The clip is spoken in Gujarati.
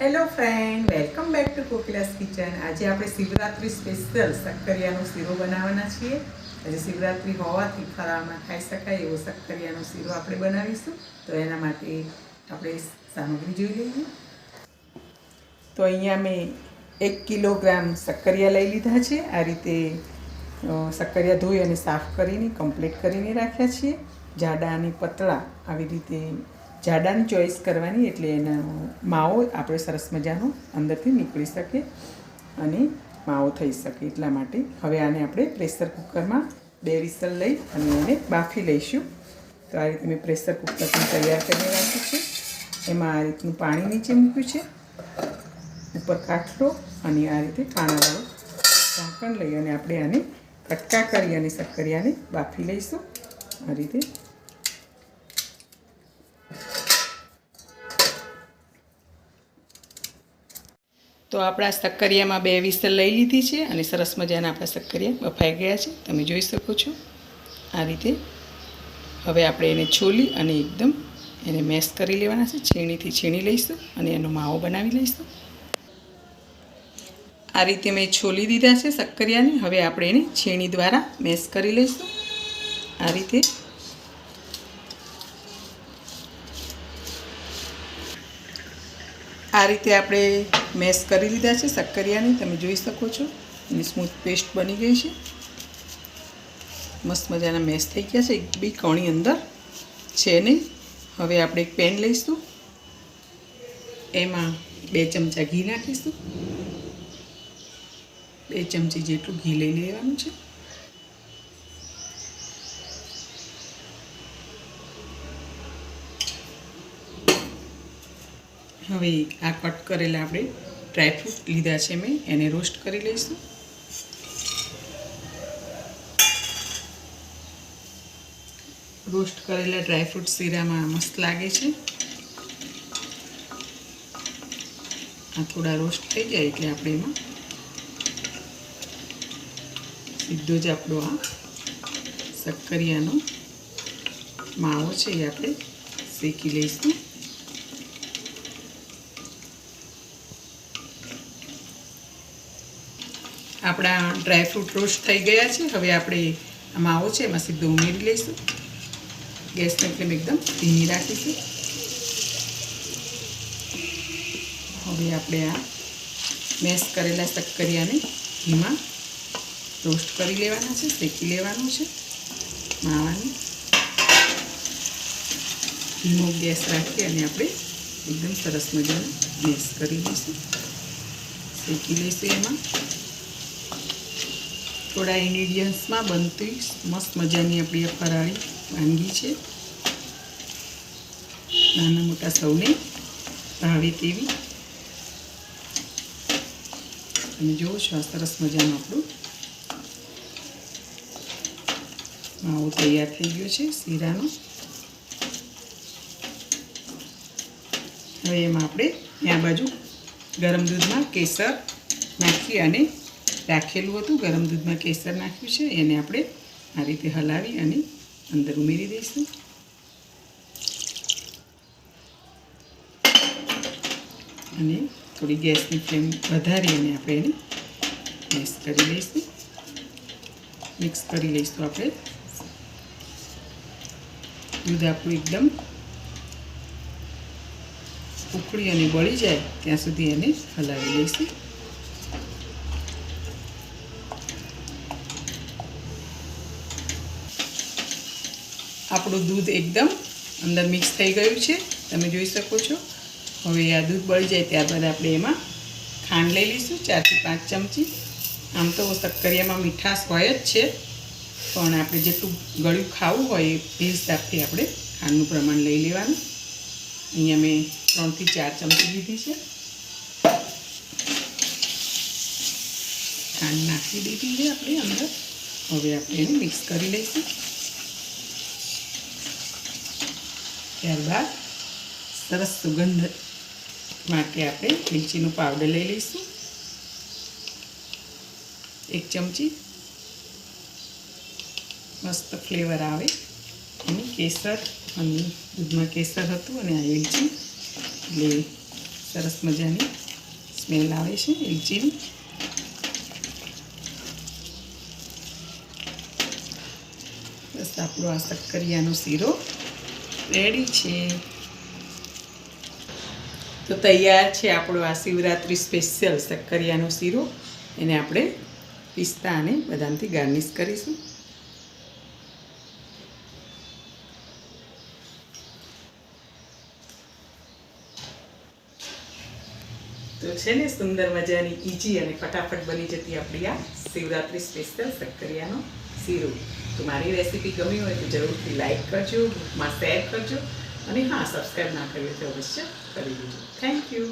Hello friend welcome back to Kokila's kitchen આજે આપણે શિવરાત્રિ સ્પેશિયલ શક્કરિયાનો શીરો બનાવવાના છીએ. આજે શિવરાત્રિ હોવાથી ફરાળમાં ખાઈ શકાય એવો શક્કરિયાનો શીરો આપણે બનાવીશું. તો એના માટે આપણે સામગ્રી જોઈ લઈએ. તો અહીંયા મેં એક કિલોગ્રામ શક્કરિયા લઈ લીધા છે. આ રીતે શક્કરિયા ધોઈ અને સાફ કરીને કમ્પ્લીટ કરીને રાખ્યા છીએ. જાડા અને પતળા આવી રીતે જાડાની ચોઈસ કરવાની એટલે એનો માવો આપણે સરસ મજાનો અંદરથી નીકળી શકે અને માવો થઈ શકે એટલા માટે. હવે આને આપણે પ્રેશર કુકરમાં બે વિસલ લઈ અને એને બાફી લઈશું. તો આ રીતે મેં પ્રેશર કુકર પણ તૈયાર કરીને રાખ્યું છે. એમાં આ રીતનું પાણી નીચે મૂક્યું છે. ઉપર કાઠલો અને આ રીતે કાણાવાળું ઢાંકણ લઈ અને આપણે આને કટકા કરી અને શક્કરિયાને બાફી લઈશું. આ રીતે તો આપણા શક્કરિયામાં બે વિસલ લઈ લીધી છે અને સરસ મજાના આપણા શક્કરિયા બફાઈ ગયા છે. તમે જોઈ શકો છો આ રીતે. હવે આપણે એને છોલી અને એકદમ એને મેશ કરી લેવાના છે. છીણીથી છીણી લઈશું અને એનો માવો બનાવી લઈશું. આ રીતે મેં છોલી દીધા છે શક્કરિયાને હવે આપણે એને છીણી દ્વારા મેશ કરી લઈશું. આ રીતે આ રીતે આપણે મેશ કરી લીધા છે શક્કરિયાની, તમે જોઈ શકો છો. એની સ્મૂથ પેસ્ટ બની ગઈ છે. મસ્ત મજાના મેશ થઈ ગયા છે, એક બી કણી અંદર. છે નહીં. હવે આપણે એક પેન લઈશું. એમાં બે ચમચા ઘી નાખીશું. બે ચમચી જેટલું ઘી લઈ લેવાનું છે. હવે આ કટ કરેલા આપણે ડ્રાયફ્રૂટ લીધા છે મેં, એને રોસ્ટ કરી લઈશું. રોસ્ટ કરેલા ડ્રાયફ્રૂટ શીરામાં મસ્ત લાગે છે. આ થોડા રોસ્ટ થઈ જાય એટલે આપણે એમાં સીધો જ આપણો આ શક્કરિયાનો માવો છે એ આપણે શેકી લઈશું. આપણા ડ્રાયફ્રૂટ રોસ્ટ થઈ ગયા છે. હવે આપણે આ માવો છે, એમાં સીધો ઉમેરી લઈશું. ગેસને ફ્લેમ એકદમ ધીમી રાખીશું. હવે આપણે આ મેશ કરેલા શક્કરિયાને ઘીમાં રોસ્ટ કરી લેવાના છે, શેકી લેવાનું છે, માવાનું. ધીમો ગેસ રાખી અને આપણે એકદમ સરસ મજાનું મેશ કરી લઈશું. શેકી લઈશું એમાં. થોડા ઇન્ગ્રીડિયન્ટ્સમાં બનતી મસ્ત મજાની આપણી આ ફરાળી વાનગી છે. નાના મોટા સૌને ભાવે તેવી. તમે જુઓ છો આ સરસ મજાનું આપણું માવો તૈયાર થઈ ગયો છે શીરાનો. હવે એમાં આપણે ત્યાં બાજુ ગરમ દૂધમાં કેસર નાખી અને રાખેલું હતું, ગરમ દૂધમાં કેસર નાખ્યું છે, એને આપણે આ રીતે હલાવી અને અંદર ઉમેરી દઈશું. અને થોડી ગેસની ફ્લેમ વધારી અને આપણે એને મિક્સ કરી લઈશું. મિક્સ કરી લઈશું આપણે. દૂધ આપણું એકદમ ઉકળી અને બળી જાય, ત્યાં સુધી એને હલાવી લઈશું. આપણું દૂધ એકદમ અંદર મિક્સ થઈ ગયું છે. તમે જોઈ શકો છો. હવે આ દૂધ બળી જાય ત્યારબાદ આપણે એમાં ખાંડ લઈ લઈશું ચારથી પાંચ ચમચી. આમ તો શક્કરિયામાં મીઠાશ હોય જ છે. પણ આપણે જેટલું ગળ્યું ખાવું હોય એ હિસાબથી આપણે ખાંડનું પ્રમાણ લઈ લેવાનું. અહીંયા મેં ત્રણથી ચાર ચમચી લીધી છે. ખાંડ નાખી દીધી છે આપણે અંદર. હવે આપણે એને મિક્સ કરી લઈશું. ત્યારબાદ સરસ સુગંધ માટે આપણે લીચીનું પાવડર લઈ લઈશું. એક ચમચી મસ્ત ફ્લેવર આવે. એની કેસર અને દૂધમાં કેસર હતું અને આ એલચી એટલે સરસ મજાની સ્મેલ આવે છે એલચીની બસ આપણો આ શક્કરિયાનો શીરો રેડી છે. તો તૈયાર છે આપણો આ શિવરાત્રિ સ્પેશિયલ શક્કરિયાનો શીરો. એને આપણે પિસ્તા અને બદામથી ગાર્નિશ કરીશું. તો છે ને સુંદર મજાની ઈજી અને ફટાફટ બની જતી આપણી આ શિવરાત્રિ સ્પેશિયલ શક્કરિયાનો શીરો. તો મારી રેસીપી ગમી હોય તો જરૂરથી લાઇક કરજો, ગ્રુપમાં શેર કરજો અને હા, સબસ્ક્રાઈબ ના કર્યું તો અવશ્ય કરી દેજો. Thank you